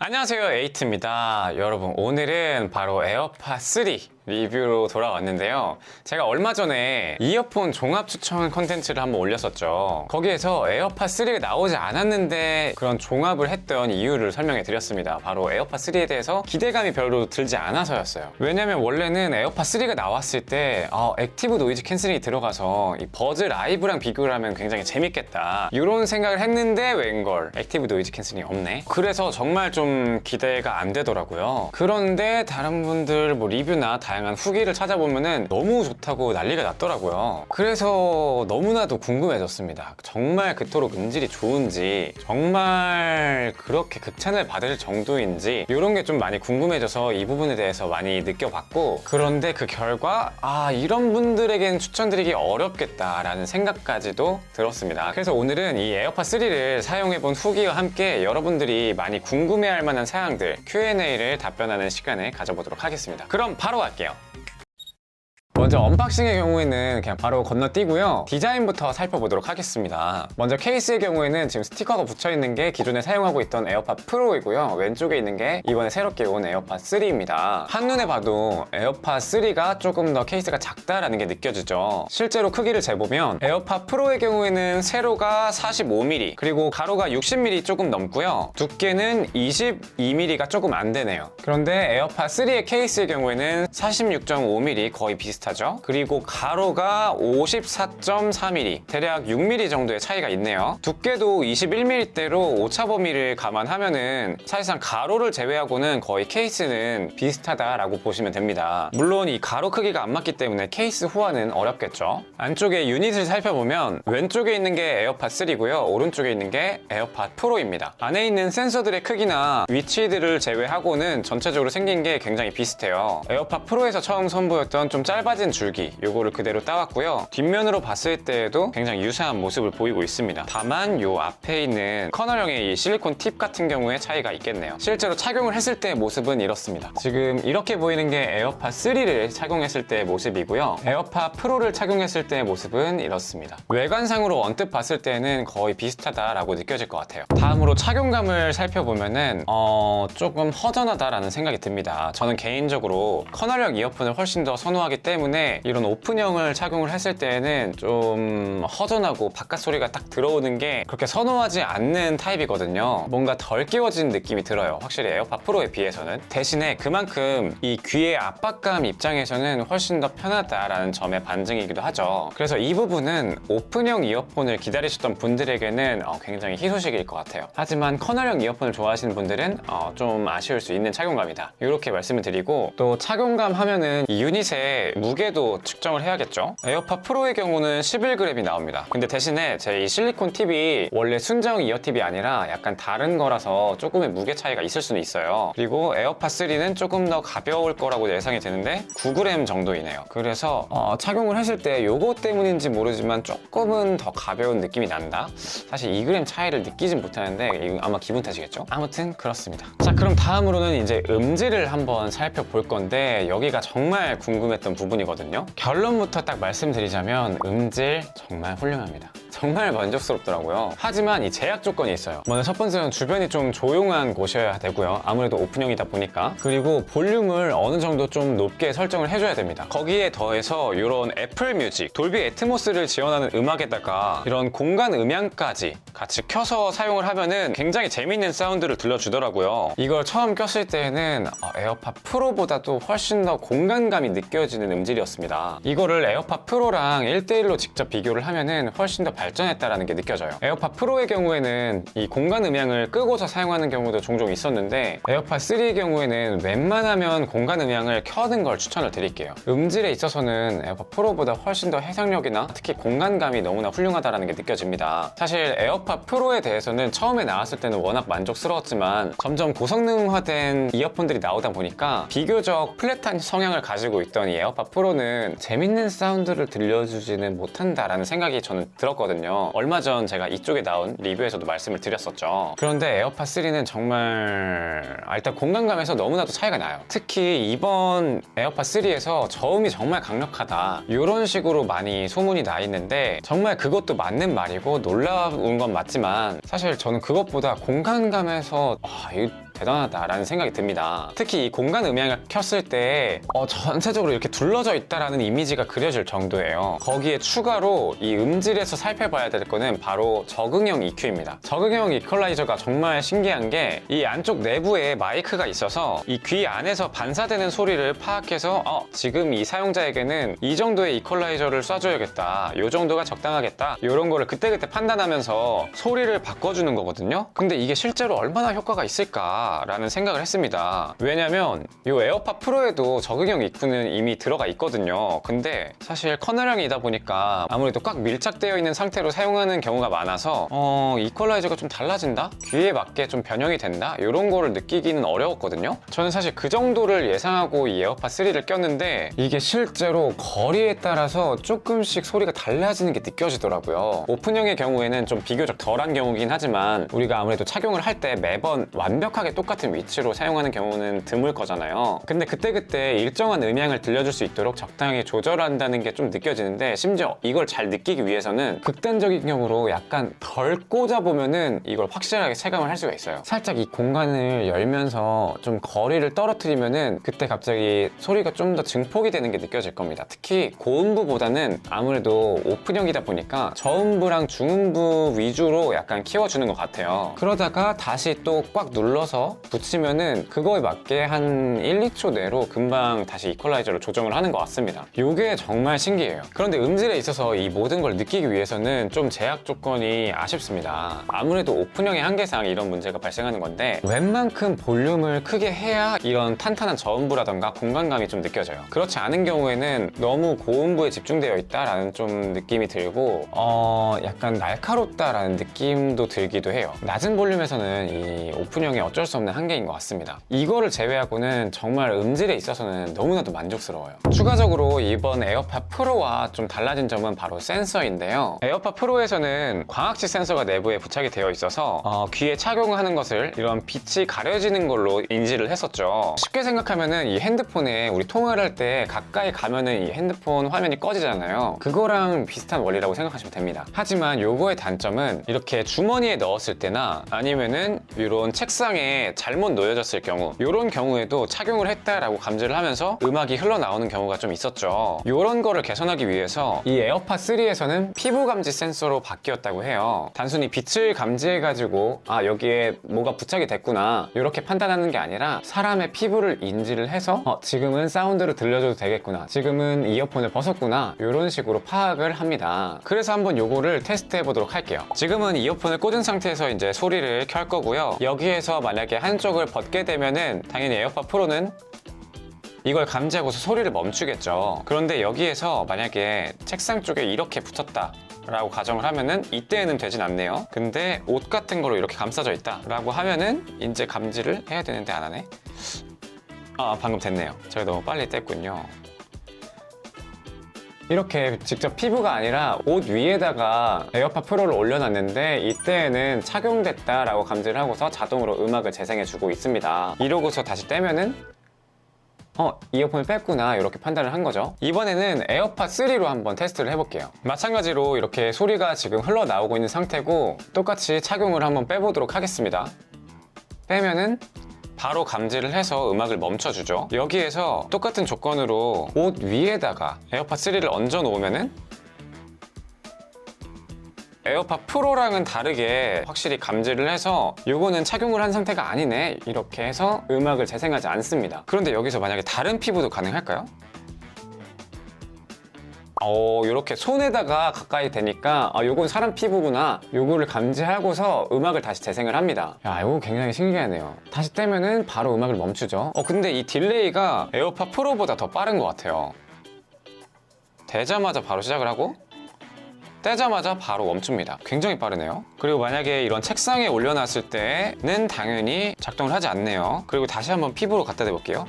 안녕하세요 에이트입니다. 여러분 오늘은 바로 에어팟 3 리뷰로 돌아왔는데요. 제가 얼마 전에 이어폰 종합 추천 컨텐츠를 한번 올렸었죠. 거기에서 에어팟 3가 나오지 않았는데 그런 종합을 했던 이유를 설명해 드렸습니다. 바로 에어팟 3에 대해서 기대감이 별로 들지 않아서였어요. 왜냐면 원래는 에어팟 3가 나왔을 때 어, 액티브 노이즈 캔슬링이 들어가서 이 버즈 라이브랑 비교를 하면 굉장히 재밌겠다. 이런 생각을 했는데 웬걸 액티브 노이즈 캔슬링이 없네. 그래서 정말 좀 기대가 안 되더라고요. 그런데 다른 분들 뭐 리뷰나 다양한 후기를 찾아보면은 너무 좋다고 난리가 났더라고요. 그래서 너무나도 궁금해졌습니다. 정말 그토록 음질이 좋은지 정말 그렇게 극찬을 받을 정도인지 이런 게 좀 많이 궁금해져서 이 부분에 대해서 많이 느껴봤고 그런데 그 결과 아 이런 분들에겐 추천드리기 어렵겠다라는 생각까지도 들었습니다. 그래서 오늘은 이 에어팟 3를 사용해본 후기와 함께 여러분들이 많이 궁금해할 만한 사항들 Q&A를 답변하는 시간을 가져보도록 하겠습니다. 그럼 바로 갈게요 먼저 언박싱의 경우에는 그냥 바로 건너뛰고요. 디자인부터 살펴보도록 하겠습니다. 먼저 케이스의 경우에는 지금 스티커가 붙여있는 게 기존에 사용하고 있던 에어팟 프로이고요. 왼쪽에 있는 게 이번에 새롭게 온 에어팟 3입니다. 한눈에 봐도 에어팟 3가 조금 더 케이스가 작다라는 게 느껴지죠. 실제로 크기를 재보면 에어팟 프로의 경우에는 세로가 45mm 그리고 가로가 60mm 조금 넘고요. 두께는 22mm가 조금 안 되네요. 그런데 에어팟 3의 케이스의 경우에는 46.5mm 거의 비슷하죠. 그리고 가로가 54.4mm, 대략 6mm 정도의 차이가 있네요. 두께도 21mm대로 오차 범위를 감안하면은 사실상 가로를 제외하고는 거의 케이스는 비슷하다라고 보시면 됩니다. 물론 이 가로 크기가 안 맞기 때문에 케이스 호환은 어렵겠죠. 안쪽에 유닛을 살펴보면 왼쪽에 있는 게 에어팟 3고요. 오른쪽에 있는 게 에어팟 프로입니다. 안에 있는 센서들의 크기나 위치들을 제외하고는 전체적으로 생긴 게 굉장히 비슷해요. 에어팟 프로에서 처음 선보였던 좀 짧아진 줄기 요거를 그대로 따왔고요. 뒷면으로 봤을 때에도 굉장히 유사한 모습을 보이고 있습니다. 다만 요 앞에 있는 커널형의 이 실리콘 팁 같은 경우에 차이가 있겠네요. 실제로 착용을 했을 때의 모습은 이렇습니다. 지금 이렇게 보이는 게 에어팟 3를 착용했을 때의 모습이고요. 에어팟 프로를 착용했을 때의 모습은 이렇습니다. 외관상으로 언뜻 봤을 때는 거의 비슷하다라고 느껴질 것 같아요. 다음으로 착용감을 살펴보면은 어, 조금 허전하다라는 생각이 듭니다. 저는 개인적으로 커널형 이어폰을 훨씬 더 선호하기 때문에 이런 오픈형을 착용을 했을 때는 좀 허전하고 바깥 소리가 딱 들어오는 게 그렇게 선호하지 않는 타입이거든요. 뭔가 덜 끼워진 느낌이 들어요. 확실히 에어팟 프로에 비해서는. 대신에 그만큼 이 귀의 압박감 입장에서는 훨씬 더 편하다라는 점의 반증이기도 하죠. 그래서 이 부분은 오픈형 이어폰을 기다리셨던 분들에게는 어, 굉장히 희소식일 것 같아요. 하지만 커널형 이어폰을 좋아하시는 분들은 어, 좀 아쉬울 수 있는 착용감이다. 이렇게 말씀을 드리고 또 착용감 하면은 이 유닛의 무게 도 측정을 해야겠죠. 에어팟 프로의 경우는 11g이 나옵니다. 근데 대신에 제 이 실리콘 팁이 원래 순정 이어 팁이 아니라 약간 다른 거라서 조금의 무게 차이가 있을 수는 있어요. 그리고 에어팟 3는 조금 더 가벼울 거라고 예상이 되는데 9g 정도이네요. 그래서 어, 착용을 했을 때 요거 때문인지 모르지만 조금은 더 가벼운 느낌이 난다. 사실 2g 차이를 느끼진 못하는데 아마 기분 탓이겠죠. 아무튼 그렇습니다. 자 그럼 다음으로는 이제 음질을 한번 살펴볼 건데 여기가 정말 궁금했던 부분이거든요. 결론부터 딱 말씀드리자면 음질 정말 훌륭합니다. 정말 만족스럽더라고요. 하지만 이 제약 조건이 있어요. 먼저 첫 번째는 주변이 좀 조용한 곳이어야 되고요. 아무래도 오픈형이다 보니까. 그리고 볼륨을 어느 정도 좀 높게 설정을 해줘야 됩니다. 거기에 더해서 이런 애플 뮤직, 돌비 애트모스를 지원하는 음악에다가 이런 공간 음향까지 같이 켜서 사용을 하면은 굉장히 재밌는 사운드를 들려주더라고요. 이걸 처음 꼈을 때는 어, 에어팟 프로보다도 훨씬 더 공간감이 느껴지는 음질이었습니다. 이거를 에어팟 프로랑 1대1로 직접 비교를 하면은 훨씬 더 발전했다라는 게 느껴져요. 에어팟 프로의 경우에는 이 공간 음향을 끄고서 사용하는 경우도 종종 있었는데 에어팟 3의 경우에는 웬만하면 공간 음향을 켜는 걸 추천을 드릴게요. 음질에 있어서는 에어팟 프로보다 훨씬 더 해상력이나 특히 공간감이 너무나 훌륭하다는 게 느껴집니다. 사실 에어팟 프로에 대해서는 처음에 나왔을 때는 워낙 만족스러웠지만 점점 고성능화된 이어폰들이 나오다 보니까 비교적 플랫한 성향을 가지고 있던 이 에어팟 프로는 재밌는 사운드를 들려주지는 못한다라는 생각이 저는 들었거든요. 얼마 전 제가 이쪽에 나온 리뷰에서도 말씀을 드렸었죠. 그런데 에어팟 3는 정말 아, 일단 공간감에서 너무나도 차이가 나요. 특히 이번 에어팟 3에서 저음이 정말 강력하다. 이런 식으로 많이 소문이 나 있는데 정말 그것도 맞는 말이고 놀라운 건 맞지만 사실 저는 그것보다 공간감에서 아, 이 대단하다라는 생각이 듭니다. 특히 이 공간 음향을 켰을 때 어, 전체적으로 이렇게 둘러져 있다라는 이미지가 그려질 정도예요. 거기에 추가로 이 음질에서 살펴봐야 될 거는 바로 적응형 EQ입니다. 적응형 이퀄라이저가 정말 신기한 게 이 안쪽 내부에 마이크가 있어서 이 귀 안에서 반사되는 소리를 파악해서 어, 지금 이 사용자에게는 이 정도의 이퀄라이저를 쏴줘야겠다. 이 정도가 적당하겠다. 이런 거를 그때그때 판단하면서 소리를 바꿔주는 거거든요. 근데 이게 실제로 얼마나 효과가 있을까 라는 생각을 했습니다. 왜냐면 이 에어팟 프로에도 적응형 EQ는 이미 들어가 있거든요. 근데 사실 커널형이다 보니까 아무래도 꽉 밀착되어 있는 상태로 사용하는 경우가 많아서 어, 이퀄라이저가 좀 달라진다? 귀에 맞게 좀 변형이 된다? 이런 거를 느끼기는 어려웠거든요. 저는 사실 그 정도를 예상하고 이 에어팟 3를 꼈는데 이게 실제로 거리에 따라서 조금씩 소리가 달라지는 게 느껴지더라고요. 오픈형의 경우에는 좀 비교적 덜한 경우긴 하지만 우리가 아무래도 착용을 할 때 매번 완벽하게 똑같은 위치로 사용하는 경우는 드물 거잖아요. 근데 그때그때 일정한 음향을 들려줄 수 있도록 적당히 조절한다는 게 좀 느껴지는데 심지어 이걸 잘 느끼기 위해서는 극단적인 경우로 약간 덜 꽂아 보면은 이걸 확실하게 체감을 할 수가 있어요. 살짝 이 공간을 열면서 좀 거리를 떨어뜨리면은 그때 갑자기 소리가 좀 더 증폭이 되는 게 느껴질 겁니다. 특히 고음부보다는 아무래도 오픈형이다 보니까 저음부랑 중음부 위주로 약간 키워주는 것 같아요. 그러다가 다시 또 꽉 눌러서 붙이면은 그거에 맞게 한 1, 2초 내로 금방 다시 이퀄라이저를 조정을 하는 것 같습니다. 이게 정말 신기해요. 그런데 음질에 있어서 이 모든 걸 느끼기 위해서는 좀 제약 조건이 아쉽습니다. 아무래도 오픈형의 한계상 이런 문제가 발생하는 건데 웬만큼 볼륨을 크게 해야 이런 탄탄한 저음부라던가 공간감이 좀 느껴져요. 그렇지 않은 경우에는 너무 고음부에 집중되어 있다라는 좀 느낌이 들고 어 약간 날카롭다라는 느낌도 들기도 해요. 낮은 볼륨에서는 이 오픈형이 어쩔 수 없는 한계인 것 같습니다. 이거를 제외하고는 정말 음질에 있어서는 너무나도 만족스러워요. 추가적으로 이번 에어팟 프로와 좀 달라진 점은 바로 센서인데요. 에어팟 프로에서는 광학시 센서가 내부에 부착이 되어 있어서 어, 귀에 착용하는 것을 이런 빛이 가려지는 걸로 인지를 했었죠. 쉽게 생각하면은 이 핸드폰에 우리 통화를 할 때 가까이 가면은 이 핸드폰 화면이 꺼지잖아요. 그거랑 비슷한 원리라고 생각하시면 됩니다. 하지만 요거의 단점은 이렇게 주머니에 넣었을 때나 아니면은 이런 책상 에 잘못 놓여졌을 경우 이런 경우에도 착용을 했다라고 감지를 하면서 음악이 흘러나오는 경우가 좀 있었죠. 이런 거를 개선하기 위해서 이 에어팟 3에서는 피부 감지 센서로 바뀌었다고 해요. 단순히 빛을 감지해가지고 아 여기에 뭐가 부착이 됐구나 이렇게 판단하는 게 아니라 사람의 피부를 인지를 해서 어, 지금은 사운드를 들려줘도 되겠구나 지금은 이어폰을 벗었구나 이런 식으로 파악을 합니다. 그래서 한번 요거를 테스트 해 보도록 할게요. 지금은 이어폰을 꽂은 상태에서 이제 소리를 켤 거고요. 여기에서 만약 에 한쪽을 벗게 되면은 당연히 에어팟 프로는 이걸 감지하고서 소리를 멈추겠죠. 그런데 여기에서 만약에 책상 쪽에 이렇게 붙었다. 라고 가정을 하면은 이때에는 되진 않네요. 근데 옷 같은 거로 이렇게 감싸져 있다. 라고 하면은 이제 감지를 해야 되는데 안 하네. 아, 방금 됐네요. 제가 너무 빨리 뗐군요. 이렇게 직접 피부가 아니라 옷 위에다가 에어팟 프로를 올려놨는데 이때에는 착용됐다라고 감지를 하고서 자동으로 음악을 재생해주고 있습니다. 이러고서 다시 떼면은 어, 이어폰을 뺐구나 이렇게 판단을 한 거죠. 이번에는 에어팟 3로 한번 테스트를 해볼게요. 마찬가지로 이렇게 소리가 지금 흘러나오고 있는 상태고 똑같이 착용을 한번 빼보도록 하겠습니다. 빼면은 바로 감지를 해서 음악을 멈춰주죠. 여기에서 똑같은 조건으로 옷 위에다가 에어팟 3를 얹어 놓으면은 에어팟 프로랑은 다르게 확실히 감지를 해서 요거는 착용을 한 상태가 아니네 이렇게 해서 음악을 재생하지 않습니다 그런데 여기서 만약에 다른 피부도 가능할까요? 어, 이렇게 손에다가 가까이 대니까 아, 요건 사람 피부구나 요거를 감지하고서 음악을 다시 재생을 합니다 야 이거 굉장히 신기하네요 다시 떼면은 바로 음악을 멈추죠 어 근데 이 딜레이가 에어팟 프로보다 더 빠른 것 같아요 되자마자 바로 시작을 하고 떼자마자 바로 멈춥니다. 굉장히 빠르네요. 그리고 만약에 이런 책상에 올려놨을 때는 당연히 작동을 하지 않네요. 그리고 다시 한번 피부로 갖다 대볼게요.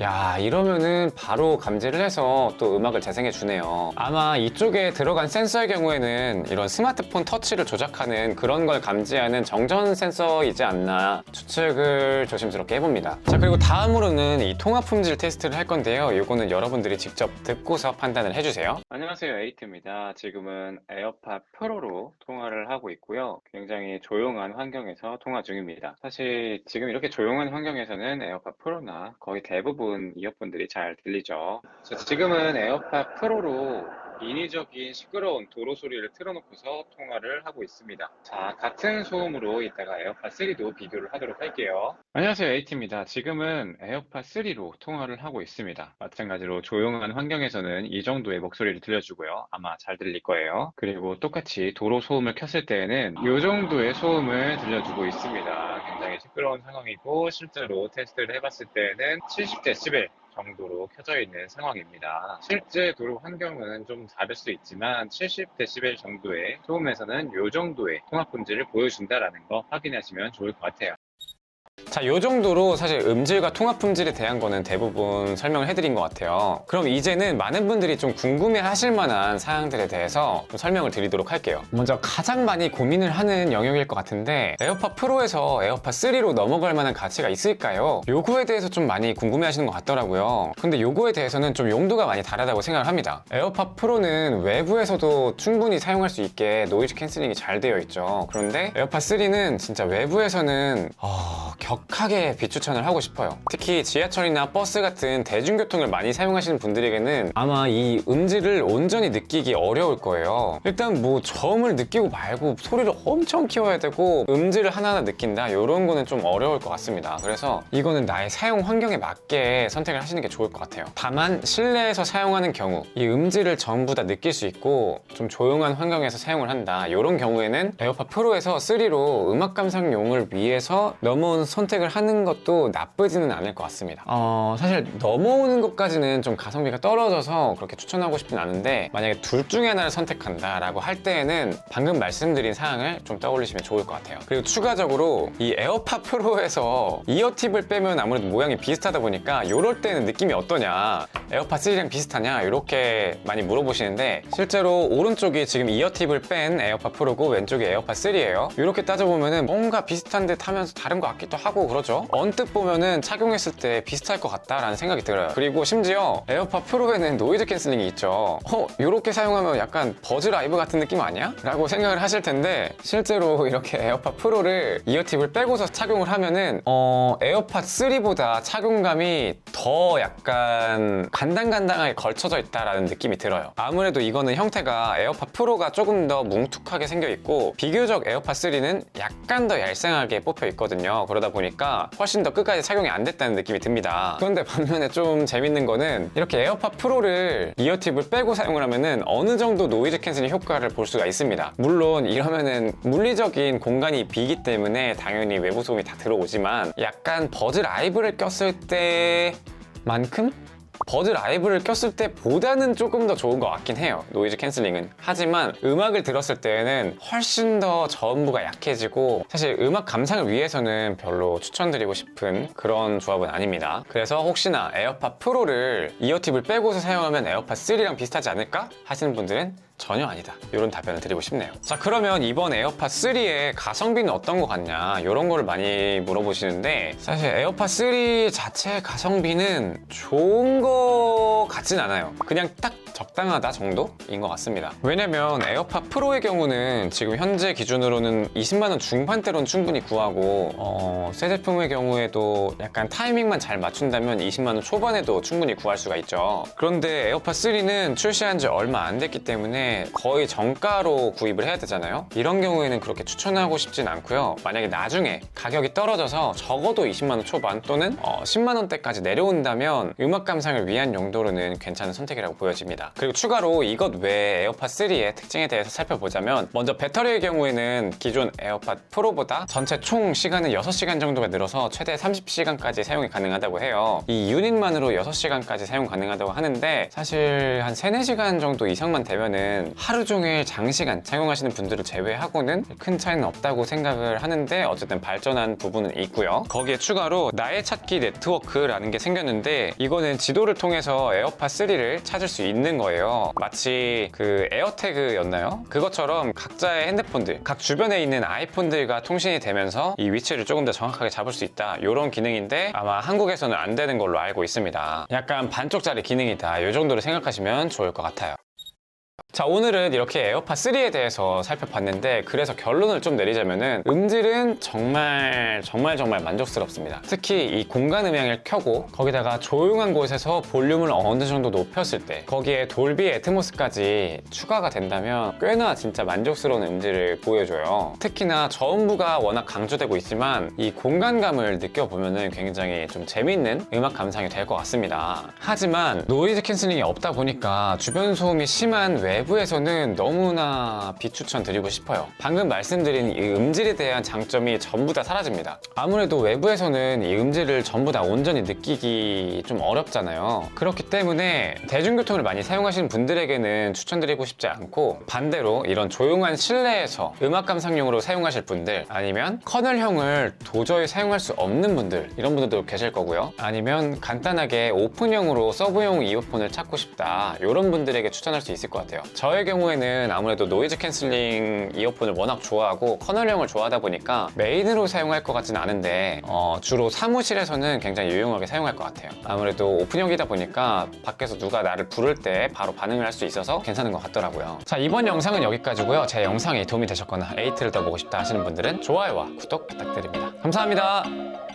야 이러면은 바로 감지를 해서 또 음악을 재생해 주네요. 아마 이쪽에 들어간 센서의 경우에는 이런 스마트폰 터치를 조작하는 그런 걸 감지하는 정전 센서이지 않나 추측을 조심스럽게 해봅니다. 자 그리고 다음으로는 이 통합 품질 테스트를 할 건데요. 이거는 여러분들이 직접 듣고서 판단을 해주세요. 안녕하세요. 에이트입니다. 지금은 에어팟 프로로 통화를 하고 있고요. 굉장히 조용한 환경에서 통화 중입니다. 사실 지금 이렇게 조용한 환경에서는 에어팟 프로나 거의 대부분 이어폰들이 잘 들리죠 자, 지금은 에어팟 프로로 인위적인 시끄러운 도로 소리를 틀어놓고서 통화를 하고 있습니다. 자, 같은 소음으로 이따가 에어팟 3도 비교를 하도록 할게요. 안녕하세요, 에이티입니다. 지금은 에어팟 3로 통화를 하고 있습니다. 마찬가지로 조용한 환경에서는 이 정도의 목소리를 들려주고요. 아마 잘 들릴 거예요. 그리고 똑같이 도로 소음을 켰을 때에는 이 정도의 소음을 들려주고 있습니다. 시끄러운 상황이고 실제로 테스트를 해봤을 때는 70dB 정도로 켜져 있는 상황입니다. 실제 도로 환경은 좀 다를 수 있지만 70dB 정도의 소음에서는 이 정도의 통합 품질을 보여준다라는 거 확인하시면 좋을 것 같아요. 자, 요 정도로 사실 음질과 통합 품질에 대한 거는 대부분 설명을 해드린 것 같아요. 그럼 이제는 많은 분들이 좀 궁금해 하실 만한 사항들에 대해서 좀 설명을 드리도록 할게요. 먼저 가장 많이 고민을 하는 영역일 것 같은데 에어팟 프로에서 에어팟 3로 넘어갈 만한 가치가 있을까요? 요거에 대해서 좀 많이 궁금해 하시는 것 같더라고요. 근데 요거에 대해서는 좀 용도가 많이 다르다고 생각을 합니다. 에어팟 프로는 외부에서도 충분히 사용할 수 있게 노이즈 캔슬링이 잘 되어 있죠. 그런데 에어팟 3는 진짜 외부에서는 어, 격 하게 비추천을 하고 싶어요. 특히 지하철이나 버스 같은 대중교통을 많이 사용하시는 분들에게는 아마 이 음질을 온전히 느끼기 어려울 거예요. 일단 뭐 저음을 느끼고 말고 소리를 엄청 키워야 되고 음질을 하나하나 느낀다 이런 거는 좀 어려울 것 같습니다. 그래서 이거는 나의 사용 환경에 맞게 선택을 하시는 게 좋을 것 같아요. 다만 실내에서 사용하는 경우 이 음질을 전부 다 느낄 수 있고 좀 조용한 환경에서 사용을 한다 이런 경우에는 에어팟 프로에서 3로 음악 감상용을 위해서 넘어온 선 택을 하는 것도 나쁘지는 않을 것 같습니다. 어, 사실 넘어오는 것까지는 좀 가성비가 떨어져서 그렇게 추천하고 싶진 않은데 만약에 둘 중에 하나를 선택한다라고 할 때에는 방금 말씀드린 사항을 좀 떠올리시면 좋을 것 같아요. 그리고 추가적으로 이 에어팟 프로에서 이어팁을 빼면 아무래도 모양이 비슷하다 보니까 이럴 때는 느낌이 어떠냐 에어팟 3랑 비슷하냐 이렇게 많이 물어보시는데 실제로 오른쪽이 지금 이어팁을 뺀 에어팟 프로고 왼쪽이 에어팟 3예요. 이렇게 따져보면은 뭔가 비슷한 듯 하면서 다른 것 같기도 하고 그러죠. 언뜻 보면은 착용했을 때 비슷할 것 같다라는 생각이 들어요. 그리고 심지어 에어팟 프로에는 노이즈 캔슬링이 있죠. 어, 이렇게 사용하면 약간 버즈 라이브 같은 느낌 아니야? 라고 생각을 하실 텐데 실제로 이렇게 에어팟 프로를 이어팁을 빼고서 착용을 하면은 어, 에어팟 3보다 착용감이 더 약간 간당간당하게 걸쳐져 있다라는 느낌이 들어요. 아무래도 이거는 형태가 에어팟 프로가 조금 더 뭉툭하게 생겨 있고 비교적 에어팟 3는 약간 더 얄쌍하게 뽑혀 있거든요. 그러다 보니 까 훨씬 더 끝까지 착용이 안 됐다는 느낌이 듭니다. 그런데 반면에 좀 재밌는 거는 이렇게 에어팟 프로를 이어팁을 빼고 사용을 하면은 어느 정도 노이즈 캔슬링 효과를 볼 수가 있습니다. 물론 이러면은 물리적인 공간이 비기 때문에 당연히 외부 소음이 다 들어오지만 약간 버즈 라이브를 꼈을 때만큼 버즈 라이브를 꼈을 때보다는 조금 더 좋은 것 같긴 해요. 노이즈 캔슬링은. 하지만 음악을 들었을 때는 훨씬 더 저음부가 약해지고 사실 음악 감상을 위해서는 별로 추천드리고 싶은 그런 조합은 아닙니다. 그래서 혹시나 에어팟 프로를 이어팁을 빼고서 사용하면 에어팟 3랑 비슷하지 않을까 하시는 분들은 전혀 아니다. 이런 답변을 드리고 싶네요. 자, 그러면 이번 에어팟 3의 가성비는 어떤 것 같냐? 이런 거를 많이 물어보시는데 사실 에어팟 3 자체 가성비는 좋은 것 같진 않아요. 그냥 딱 적당하다 정도인 것 같습니다. 왜냐면 에어팟 프로의 경우는 지금 현재 기준으로는 20만 원 중반대로는 충분히 구하고, 어, 새 제품의 경우에도 약간 타이밍만 잘 맞춘다면 20만 원 초반에도 충분히 구할 수가 있죠. 그런데 에어팟 3는 출시한 지 얼마 안 됐기 때문에 거의 정가로 구입을 해야 되잖아요. 이런 경우에는 그렇게 추천하고 싶진 않고요. 만약에 나중에 가격이 떨어져서 적어도 20만원 초반 또는 어, 10만원대까지 내려온다면 음악 감상을 위한 용도로는 괜찮은 선택이라고 보여집니다. 그리고 추가로 이것 외에 에어팟 3의 특징에 대해서 살펴보자면 먼저 배터리의 경우에는 기존 에어팟 프로보다 전체 총 시간은 6시간 정도가 늘어서 최대 30시간까지 사용이 가능하다고 해요. 이 유닛만으로 6시간까지 사용 가능하다고 하는데 사실 한 3, 4시간 정도 이상만 되면은 하루 종일 장시간 사용하시는 분들을 제외하고는 큰 차이는 없다고 생각을 하는데 어쨌든 발전한 부분은 있고요. 거기에 추가로 나의 찾기 네트워크라는 게 생겼는데 이거는 지도를 통해서 에어팟 3를 찾을 수 있는 거예요. 마치 그 에어태그였나요? 그것처럼 각자의 핸드폰들, 각 주변에 있는 아이폰들과 통신이 되면서 이 위치를 조금 더 정확하게 잡을 수 있다. 이런 기능인데 아마 한국에서는 안 되는 걸로 알고 있습니다. 약간 반쪽짜리 기능이다. 이 정도로 생각하시면 좋을 것 같아요. 자 오늘은 이렇게 에어팟 3에 대해서 살펴봤는데 그래서 결론을 좀 내리자면은 음질은 정말 정말 정말 만족스럽습니다. 특히 이 공간 음향을 켜고 거기다가 조용한 곳에서 볼륨을 어느 정도 높였을 때 거기에 돌비 애트모스까지 추가가 된다면 꽤나 진짜 만족스러운 음질을 보여줘요. 특히나 저음부가 워낙 강조되고 있지만 이 공간감을 느껴보면은 굉장히 좀 재밌는 음악 감상이 될 것 같습니다. 하지만 노이즈 캔슬링이 없다 보니까 주변 소음이 심한 외부에서는 너무나 비추천 드리고 싶어요. 방금 말씀드린 이 음질에 대한 장점이 전부 다 사라집니다. 아무래도 외부에서는 이 음질을 전부 다 온전히 느끼기 좀 어렵잖아요. 그렇기 때문에 대중교통을 많이 사용하시는 분들에게는 추천드리고 싶지 않고 반대로 이런 조용한 실내에서 음악 감상용으로 사용하실 분들 아니면 커널형을 도저히 사용할 수 없는 분들 이런 분들도 계실 거고요. 아니면 간단하게 오픈형으로 서브용 이어폰을 찾고 싶다 이런 분들에게 추천할 수 있을 것 같아요. 저의 경우에는 아무래도 노이즈 캔슬링 이어폰을 워낙 좋아하고 커널형을 좋아하다 보니까 메인으로 사용할 것 같진 않은데 어, 주로 사무실에서는 굉장히 유용하게 사용할 것 같아요. 아무래도 오픈형이다 보니까 밖에서 누가 나를 부를 때 바로 반응을 할 수 있어서 괜찮은 것 같더라고요. 자 이번 영상은 여기까지고요. 제 영상이 도움이 되셨거나 에이트를 더 보고 싶다 하시는 분들은 좋아요와 구독 부탁드립니다. 감사합니다.